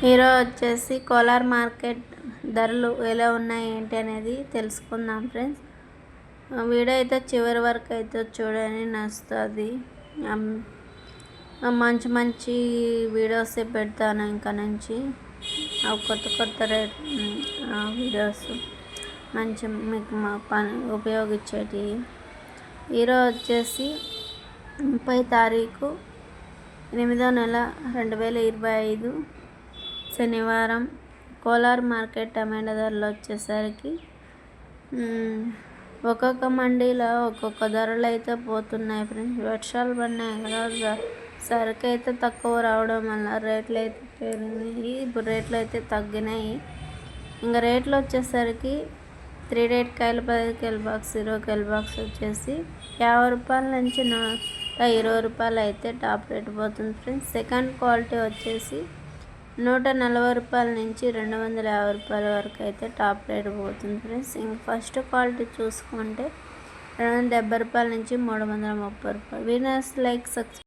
Hero వచ్చేసి Kolar market ధరలు ఎలా ఉన్నాయి ఏంటి అనేది తెలుసుకుందాం ఫ్రెండ్స్. వీడియో అయితే చివరి వరకు అయితే చూడని నచ్చుతుంది. మంచి మంచి వీడియోస్ పెడతాను ఇంకా నుంచి. కొత్త కొత్త రేట్ వీడియోస్ మంచి మీకు మా పని ఉపయోగించేటి. హీరో వచ్చేసి ముప్పై తారీఖు ఎనిమిదో నెల రెండు వేల ఇరవై ఐదు. శనివారం కోలార్ మార్కెట్ టమాటా ధరలు వచ్చేసరికి ఒక్కొక్క మండీలో ఒక్కొక్క ధరలు అయితే పోతున్నాయి ఫ్రెండ్స్. వర్షాలు పడినాయి కదా సరుకు అయితే తక్కువ రావడం వల్ల రేట్లు అయితే పెరిగినాయి. ఇప్పుడు రేట్లు అయితే తగ్గినాయి. ఇంకా రేట్లు వచ్చేసరికి త్రీ డేట్ కాయలు పది కాయల బాక్స్ ఇరవై కాయల బాక్స్ వచ్చేసి యాభై రూపాయల నుంచి ఇరవై రూపాయలు అయితే టాప్ రేట్ పోతుంది ఫ్రెండ్స్. సెకండ్ క్వాలిటీ వచ్చేసి నూట నలభై రూపాయల నుంచి రెండు వందల యాభై రూపాయల వరకు అయితే టాప్ రేట్ పోతుంది ఫ్రెండ్స్. ఇంక ఫస్ట్ క్వాలిటీ చూసుకుంటే రెండు వందల డెబ్బై రూపాయల నుంచి మూడు వందల ముప్పై రూపాయలు. Winners like success